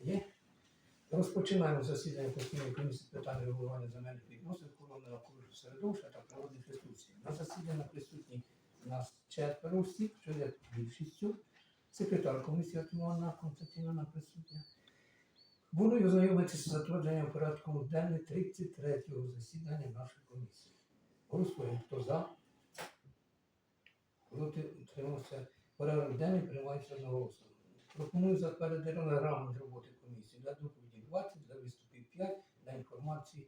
Є? Розпочинаємо засідання постійної комісії з питань регулювання земельних відносин, охорони навколишнього середовища та природних ресурсів. На засідання присутні нас четверо осіб, що є більшістю. Секретар комісії Атимовна Константиновна присутня. Буду ознайомитися з затвердженням порядку денним 33-го засідання нашої комісії. Голосуємо. Хто за? Проти утримався. Порядок денний приймається одноголосно. Пропоную затвердити регламент роботи комісії для доповіді 20, для виступів 5, для інформації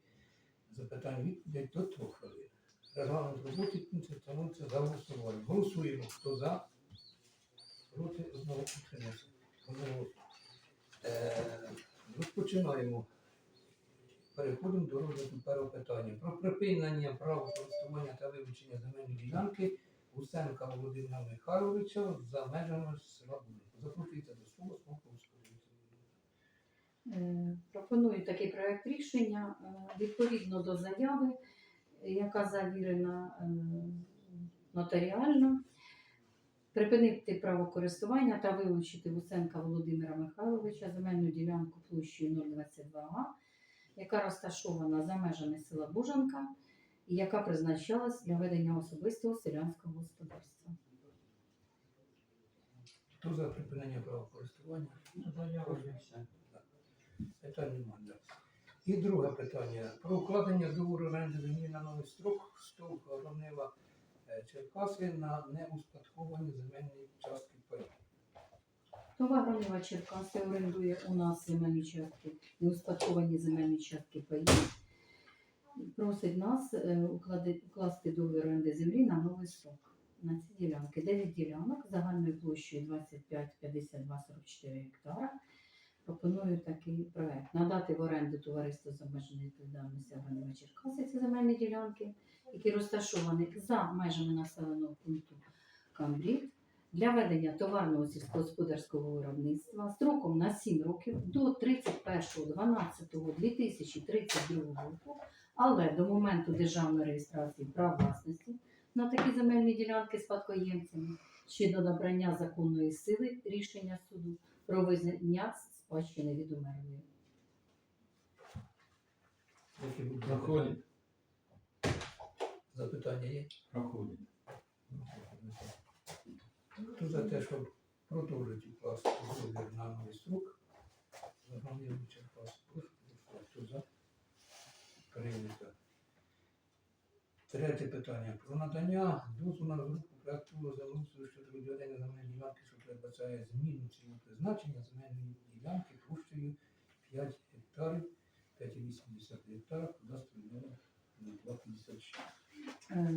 запитань відповідей до 3 хвилин. Регламент роботи пунктів становиться за голосуванням. Голосуємо. Хто за? Проти одного утримався. Е, Розпочинаємо. Переходимо до розгляду першого питання. Про припинення права користування та вилучення земельної ділянки Гусенка Володимира Михайловича за межами села Будинку. До слова Смоковського. Е, Пропоную такий проект рішення е, відповідно до заяви, яка завірена е, нотаріально, припинити право користування та вилучити Гусенка Володимира Михайловича земельну ділянку площею 022 га, яка розташована за межами села Бужанка і яка призначалась для ведення особистого селянського господарства. Хто за припинення права користування? Заява є все. Питань немає. да. І друге питання. Про укладення договору оренди землі на новий строк СТОВ Громила е, Черкаси на неуспадковані земельні частки паїв. Нова Гранова Черкаси орендує у нас земельні частки, неуспадковані земельні частки паї. Просить нас е, уклади- укласти договір оренди землі на новий срок. На ці ділянки. 9 ділянок загальною площею 25 52 44 гектара. Пропоную такий проект. Надати в оренду товариству з обмеженою відповідальністю Гранова Черкаси ці земельні ділянки, які розташовані за межами населеного пункту Камбрід для ведення товарного сільськогосподарського виробництва строком на 7 років до 31.12.2032 року, але до моменту державної реєстрації прав власності на такі земельні ділянки спадкоємцями ще до набрання законної сили рішення суду про визнання спадщини від умерлої. Які будуть Проходить. запитання є? Проходить. Хто за те, щоб продовжити укласти договір на новий строк? Загальний. Прошу. Хто за? Прийнято. Третє питання. Про надання дозволу на розробку проекту землеустрою щодо відведення земельної ділянки, що передбачає зміну цільового призначення земельної ділянки площею 5 гектарів, 5,8 гектара, кадастровий номер 256. Е,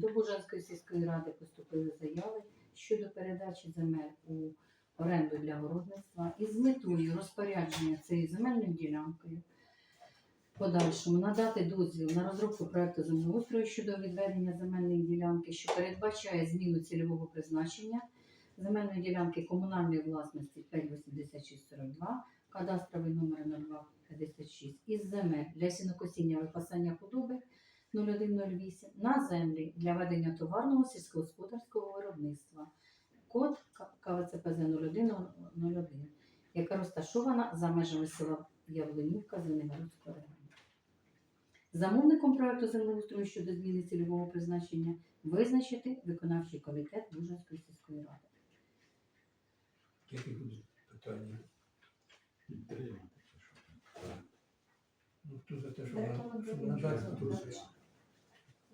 До Бужанської сільської ради поступили заяви щодо передачі земель у оренду для городництва із метою розпорядження цією земельною ділянкою. Подальшому надати дозвіл на розробку проекту землеустрою щодо відведення земельної ділянки, що передбачає зміну цільового призначення земельної ділянки комунальної власності 58642, кадастровий номер 0256 із земель для сінокосіння випасання худоби 0108 на землі для ведення товарного сільськогосподарського виробництва. Код КВЦПЗ 0101, яка розташована за межами села Явленівка Зеленогородського району. Замовником проекту землеустрою щодо зміни цільового призначення визначити виконавчий комітет Бужанської сільської ради. Які будуть питання? Підтримати. Ну, хто за те, щоб Рекомендую щоб надати затвердити. дозвіл?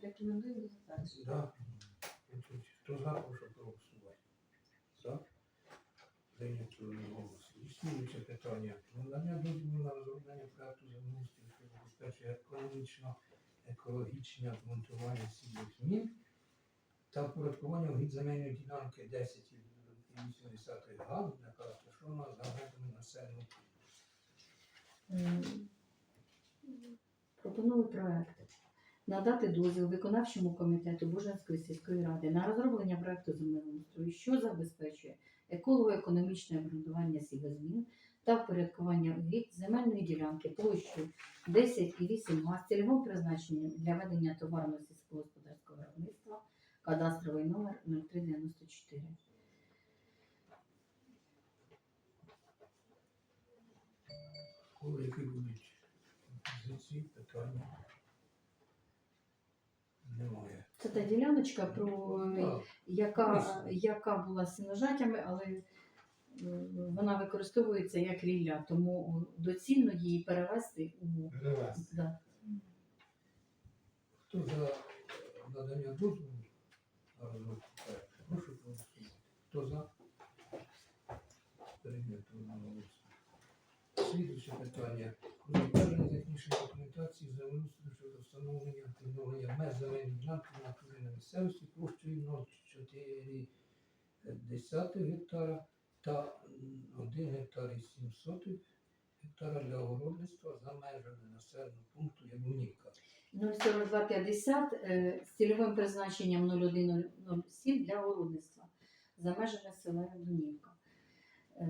Рекомендую затвердити. Да. Хто за, прошу проголосувати. За. Прийнято голос. Існуюче питання. Про Надання дозволу на розроблення проекту землеустрою, що забезпечує економічно екологічне обґрунтування сільних змін та впорядкування угідь земельної ділянки 10,8 га, яка розташована за межами населеного Пропоную проект. Надати дозвіл виконавчому комітету Бужанської сільської ради на розроблення проекту землеустрою, що забезпечує еколого-економічне обґрунтування сівозмін та впорядкування угідь земельної ділянки площею 10,8 га з цільовим призначенням для ведення товарного сільськогосподарського виробництва, кадастровий номер 0394. Коли які будуть позиції, питання? Немає. Це та діляночка, про е, Так, яка, яка була з сіножатями, але вона використовується як рілля, тому доцільно її перевести у Перевести. да. Хто за надання дозволу на? Прошу проголосувати. Хто за? Прийнято одноголосно. Слідуюче питання. Про затвердження технічної документації землеустрою щодо встановлення відновлення меж земельної ділянки на на місцевості площею 0,4 гектара та 1 гектар і 700 гектара для огородництва за межами населеного пункту Яблунівка. 04250 е, з цільовим призначенням 0107 для городництва за межами села Яблунівка. Е,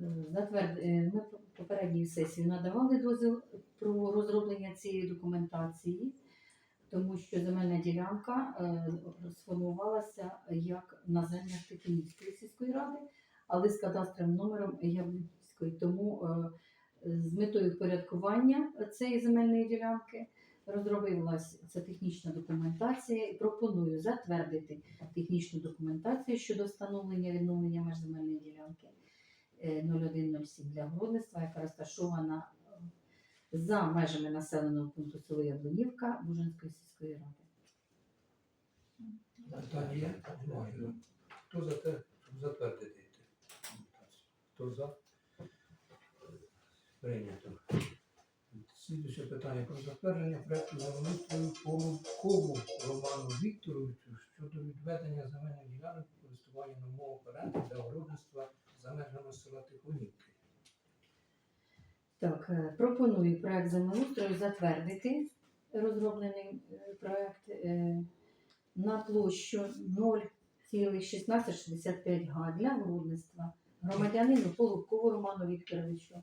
е, Ми по попередній сесії надавали дозвіл про розроблення цієї документації, тому що земельна ділянка сформувалася як на землях Тетянівської сільської ради, але з кадастровим номером Яблунівської. Тому е, з метою впорядкування цієї земельної ділянки розробилася ця технічна документація і пропоную затвердити технічну документацію щодо встановлення відновлення меж земельної ділянки е, 0107 для городництва, яка розташована е, за межами населеного пункту село Яблунівка Бужинської сільської ради. Хто за те, щоб затвердити? Хто за? Прийнято. Слідуюче питання про затвердження проекту землеустрою Полубкову Роману Вікторовичу щодо відведення земельних ділянок користування мову оренди для городництва за межами села Тихонівки. Так, е, пропоную проект землеустрою затвердити розроблений е, проект е, на площу 0,1665 га для городництва громадянину Полубкову Роману Вікторовичу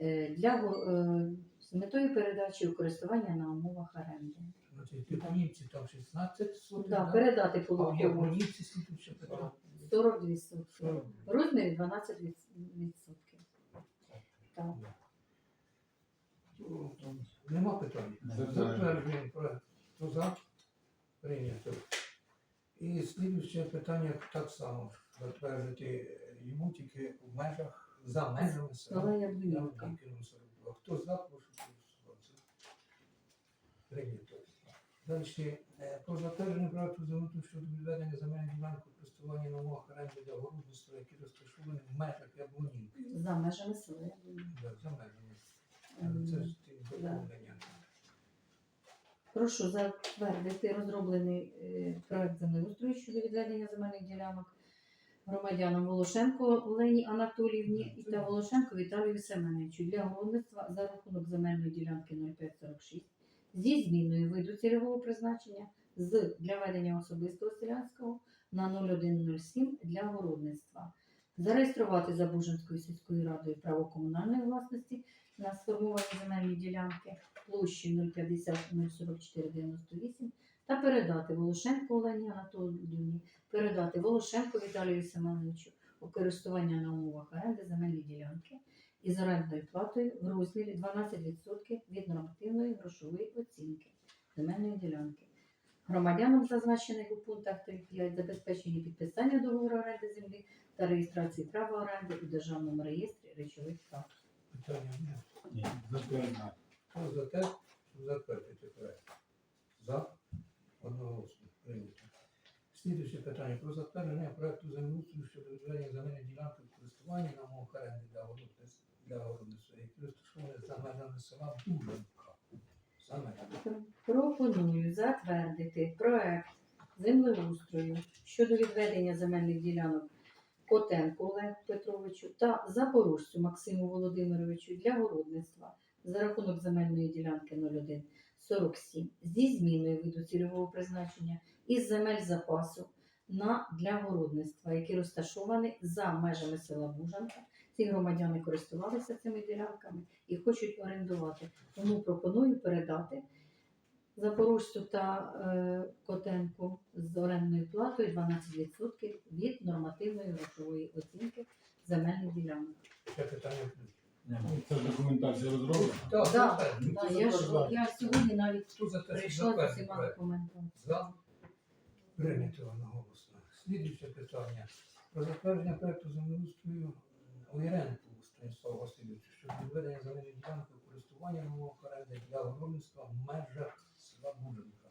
е, для е, з метою передачі у користування на умовах оренди. Значить, Тихонівці там 16 сотень, Да, да? передати Полубкову Яблунівці слідуюче питання. 42 сотки. 40. В розмірі 12 відсотків. Так. Нема питань. Затверджуємо проект. Хто за? Прийнято. І слідуюче питання так само. Затвердити йому тільки в межах, за межами Села. Яблунівки, 42. Хто за, прошу голосувати. Прийнято. Далі. е, Про затвердження проекту землеустрою щодо відведення земельної ділянки користування на умовах оренди для городництва, які розташовані в межах Яблунівки. За межами села. Да, За межами. Це ж ті доповнення. Прошу затвердити розроблений е, проект землеустрою щодо відведення земельних ділянок громадянам Волошенко Олені Анатоліївні та Волошенко Віталію Семеновичу для городництва за рахунок земельної ділянки 0546 зі зміною виду цільового призначення з для ведення особистого селянського на 0107 для городництва. Зареєструвати за Бужинською сільською радою право комунальної власності на сформовані земельні ділянки площею 050 044 98 та передати Волошенко Олені Анатоліївні, передати Волошенко Віталію Семеновичу у користування на умовах оренди земельні ділянки із орендною платою в розмірі 12% від нормативної грошової оцінки земельної ділянки. Громадянам, зазначених у пунктах 3.5, забезпечені підписання договору оренди землі та реєстрації права оренди у Державному реєстрі речових прав. Питання. Ні. Хто за те, щоб затвердити проект? За? Одноголосно. Прийнято. Слідуюче питання про затвердження проекту землеустрою щодо відведення земельної ділянки в користування на умовах оренди для городництва, для городництва, які розташовані за межами села Бужанка. Саме Пропоную затвердити проект землеустрою щодо відведення земельних ділянок Котенку Олегу Петровичу та Запорожцю Максиму Володимировичу для городництва за рахунок земельної ділянки 0147 зі зміною виду цільового призначення із земель запасу на для городництва, які розташовані за межами села Бужанка. Ці громадяни користувалися цими ділянками і хочуть орендувати. Тому пропоную передати Запорожцю та е, Котенку з орендною платою 12% від нормативної грошової оцінки земельних ділянок. ще питання Це документація розроблена. Так, Да, затвердження. Я, ж, я сьогодні навіть Хто за те, що прийшла з усіма проект? документами. За. Прийнято одноголосно. Слідуюче питання. Про затвердження проекту землеустрою Ойренку Станіслава Васильовича щодо відведення земельної ділянки у користування нового оренди для городництва в межах села Буженка.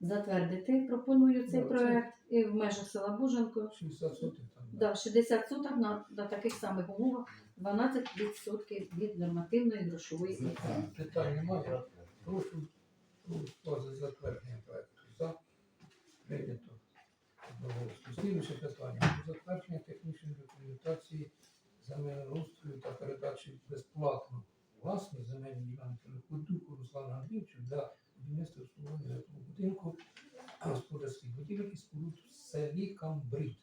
Затвердити пропоную цей Да, це- проект і в межах села Буженко. 60 сотих там. Да, 60 суток на, на таких самих умовах 12% від нормативної грошової оцінки. Питань немає. Прошу проголосувати за затвердження проекту. За. Прийнято. Одноголосно. Слідуюче питання. Про затвердження технічної документації земельного та передачі безплатно власні земельні ділянки Ликвидуку Руслана Андрійовича для будівництва обслуговування житлового будинку господарських будівель і споруд в селі Камбрид.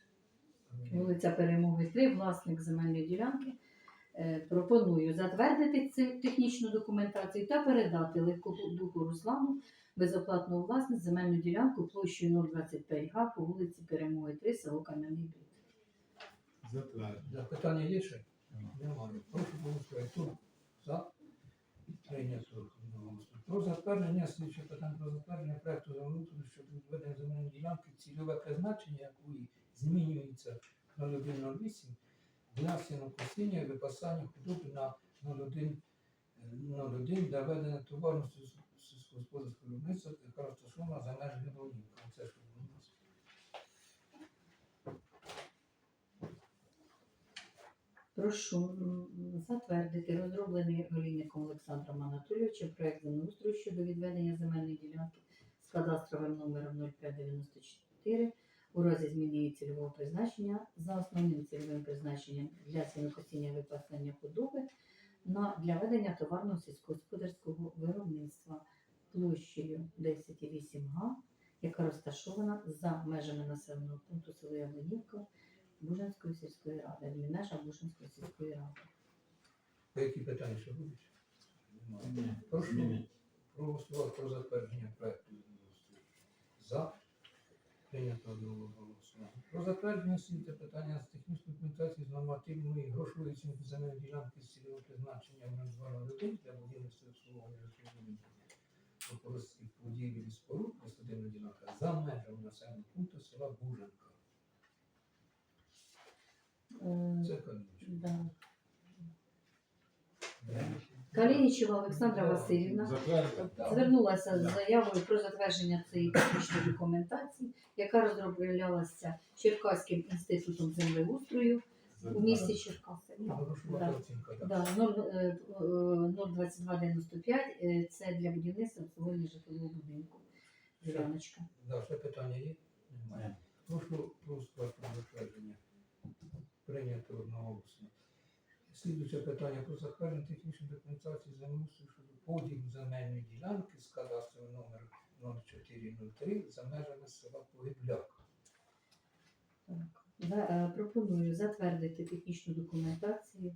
Вулиця Перемоги 3, власник земельної ділянки. Е, Пропоную затвердити цю технічну документацію та передати Легкодуху Руслану безоплатну власність земельну ділянку площею 025 га по вулиці Перемоги 3, село Кам'яний Брід. Затвердження. Питання є ще? Немає. Прошу голосувати. За? Прийнято. Про затвердження, слідче питання про затвердження проекту землеустрою щодо відведення земельної ділянки, цільове призначення якої змінюється 0108 для сінокосіння і випасання худоби на 01 01 для ведення сільсько- сільськогосподарського виробництва, яка розташована за межами Долинка. Це нас? Прошу затвердити розроблений Олійником Олександром Анатолійовичем проект землеустрою щодо відведення земельної ділянки з кадастровим номером 0594 у разі зміни її цільового призначення за основним цільовим призначенням для сінокосіння випасання худоби на для ведення товарного сільськогосподарського виробництва площею 10,8 га, яка розташована за межами населеного пункту село Яблонівка Бужанської сільської ради, адмінмежа Бужанської сільської ради. Які питання ще будуть? Прошу проголосувати про затвердження проекту. За. Прийнято одноголосно. Про затвердження світа питання з технічної документації з нормативної грошової оцінки земельної ділянки з цільовим призначенням на 201 для будівництва обслуговування житлового будинку. Будівель і споруд присадибна ділянка за межами населеного пункту села Буженка. Е, Це Калінічка. да. Калінічева Олександра Васильівна звернулася з заявою про затвердження цієї технічної документації, яка розроблялася Черкаським інститутом землеустрою у місті Черкаси. Ну, Да. Да, ноль- е, е, 02295 е, це для будівництва обслуговування житлового будинку. Діляночка. Да, ще питання є? Немає. Прошу про затвердження. Прийнято одноголосно. Слідуюче питання про затвердження технічної документації землеустрою щодо поділу земельної ділянки з кадастровим номером 0403 за межами села Погибляк. Так. Е, Пропоную затвердити технічну документацію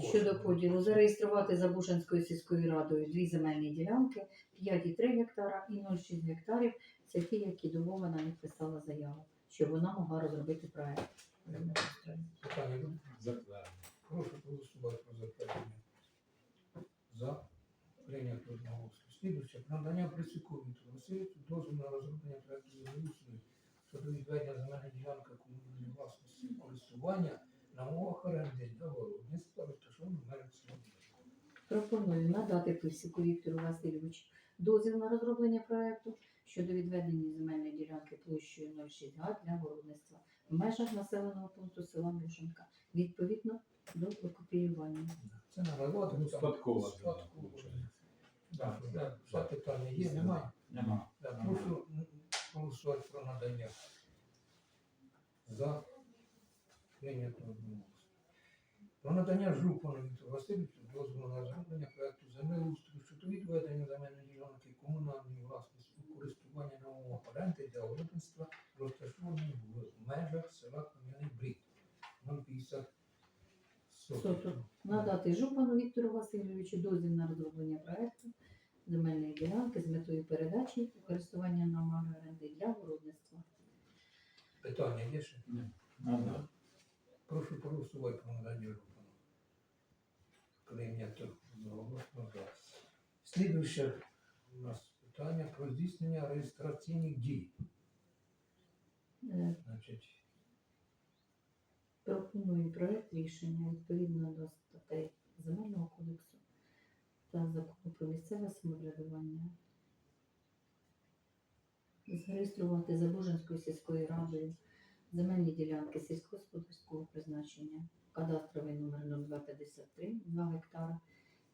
щодо поділу, зареєструвати за Бушанською сільською радою дві земельні ділянки 5,3 гектара і 0,6 гектарів. Це ті, які Дубова на них писала заяву, щоб вона могла розробити проект. Затвердження. Прошу проголосувати про затвердження. За. Прийнято одноголосно. Слідуюче. Про надання Присяку Віктору дозволу на розроблення проекту землеустрою щодо відведення земельної ділянки комунальної власності користування на умовах оренди для городництва розташованого в межах. Пропоную надати Писіку Віктору Васильовичу дозвіл на розроблення проекту щодо відведення земельної ділянки площею 0,6 га для городництва в межах населеного пункту села Бушенка, відповідно до окупіювання. Це наливати. Ну, спадкова Спадкова. Так, Так, так. питання є, немає? Нема. Так, прошу голосувати про надання. За прийнято одноголосно. Про надання Жупану Віктору Васильовичу дозволу на розроблення проекту землеустрою щодо відведення земельної ділянки комунальної власності у користування на умовах оренди для виробництва розташованої в межах села Кам'яний Брід. 050 Соток. Надати Жупану Віктору Васильовичу дозвіл на розроблення проекту земельної ділянки з метою передачі використання користування на оренди для городництва. Питання є ще? Ні. Ага. Прошу проголосувати по наданню Жупану. Прийнято одноголосно за. Ну, Слідуюче у нас питання про здійснення реєстраційних дій. Е, Значить, Пропоную проект рішення відповідно до статей Земельного кодексу та закону про місцеве самоврядування. Зареєструвати за Бужанською сільською радою земельні ділянки сільськогосподарського призначення, кадастровий номер 0253 2 гектара.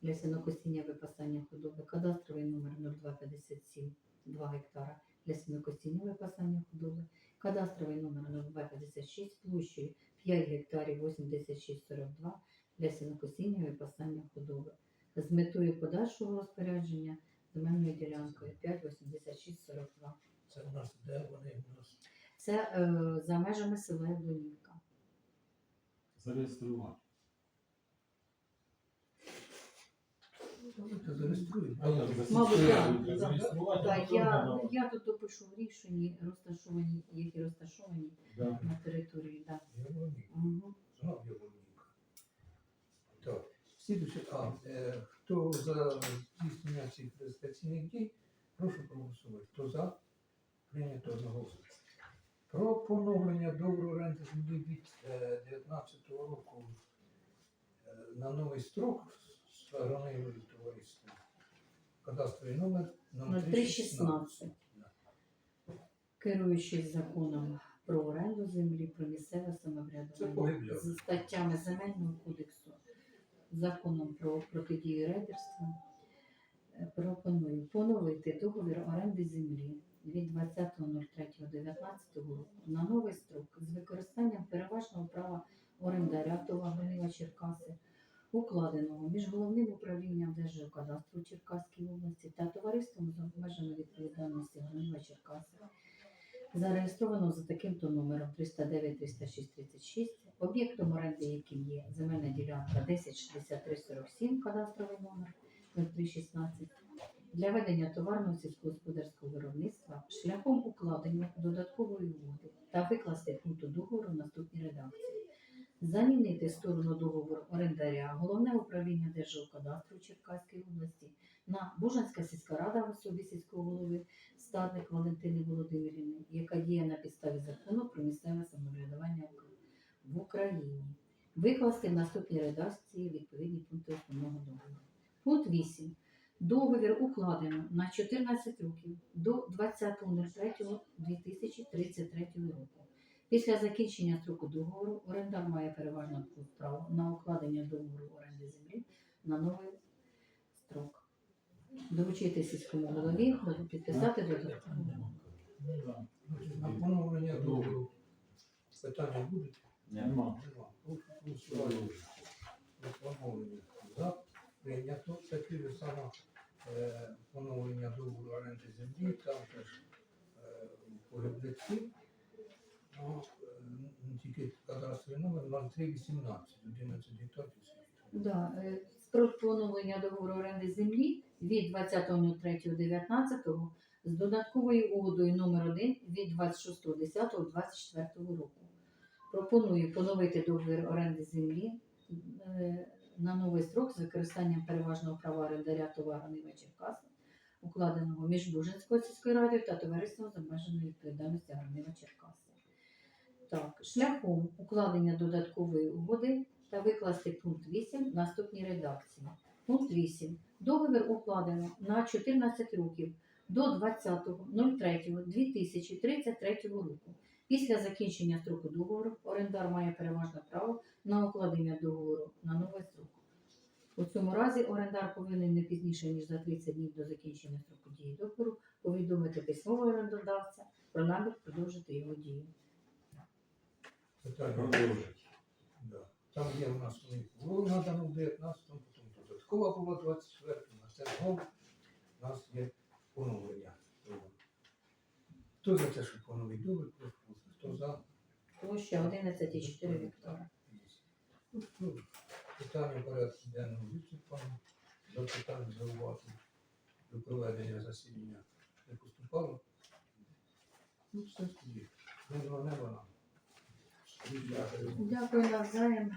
Для сінокосіння випасання худоби, кадастровий номер 0257 2 гектара для сінокосіння випасання худоби, кадастровий номер 0256 площею 5 гектарів 8642 для сінокосіння випасання худоби з метою подальшого розпорядження земельною ділянкою 58642. це у нас де вони у нас Це е, за межами села Яблонівка. Зареєструвати. Давайте зареєструємо. Мабуть, радою так, зареєструвати, Так, я, надавати. я тут допишу в рішенні розташовані, які розташовані Да. на території. Да. Так, слідуюче, а, е, хто за здійснення цих реєстраційних дій, прошу проголосувати. Хто за? Прийнято одноголосно. Про поновлення договору оренди землі від е, 19-го року е, на новий строк з товариства. Кадастровий номер 0316. 0316. Керуючись законом про оренду землі, про місцеве Це самоврядування, з статтями Земельного кодексу, законом про протидію рейдерству, е, пропоную поновити договір оренди землі від 20.03.19 року на новий строк з використанням переважного права орендаря ТОВ Гринева Черкаси, укладеного між головним управлінням Держгеокадастру Черкаської області та товариством з обмеженою відповідальністю Гринева Черкаси, зареєстровано за таким-то номером 309 306 36, об'єктом оренди яким є земельна ділянка 106347, кадастровий номер 0316, для ведення товарного сільськогосподарського виробництва шляхом укладення додаткової угоди та викласти пункту договору в наступній редакції. Замінити сторону договору орендаря головне управління Держгеокадастру Черкаської області на Бужанська сільська рада в особі сільського голови Стадник Валентини Володимирівни, яка діє на підставі закону про місцеве самоврядування в Україні. Викласти в наступній редакції відповідні пункти основного договору. Пункт 8. Договір укладено на 14 років до 20.03.2033 року. Після закінчення строку договору орендар має переважно право на укладення договору оренди землі на новий строк. Доручити сільському голові підписати додаткову. А поновлення договору питання будуть? Нема. Нема. 3,18, Да, е, поновлення договору оренди землі від 20.03.19 з додатковою угодою номер 1 від 26.10.24 року. Пропоную поновити договір оренди землі е, на новий строк з використанням переважного права орендаря товару Нива Черкаса, укладеного між Бужинською сільською радою та товариством з обмеженою відповідальністю Гранива Черкаса. Так, шляхом укладення додаткової угоди та викласти пункт 8 в наступній редакції. Пункт 8. Договір укладено на 14 років до 20.03.2033 року. Після закінчення строку договору орендар має переважне право на укладення договору на новий строк. У цьому разі орендар повинен не пізніше, ніж за 30 днів до закінчення строку дії договору повідомити письмово орендодавця про намір продовжити його дію. Питання. Продовжить. Да. Там є у нас у них було надано в 19-му, потім додаткова була 24-му, а це знову у нас є поновлення. Хто за те, що поновить договір, прошу голосувати. Хто за? Площа 11,4 гектара. Ну, Питання порядку денного вичерпано. Запитання зауважень до проведення засідання не поступало. Ну, все тоді. Не неба нам. Дякую навзаєм.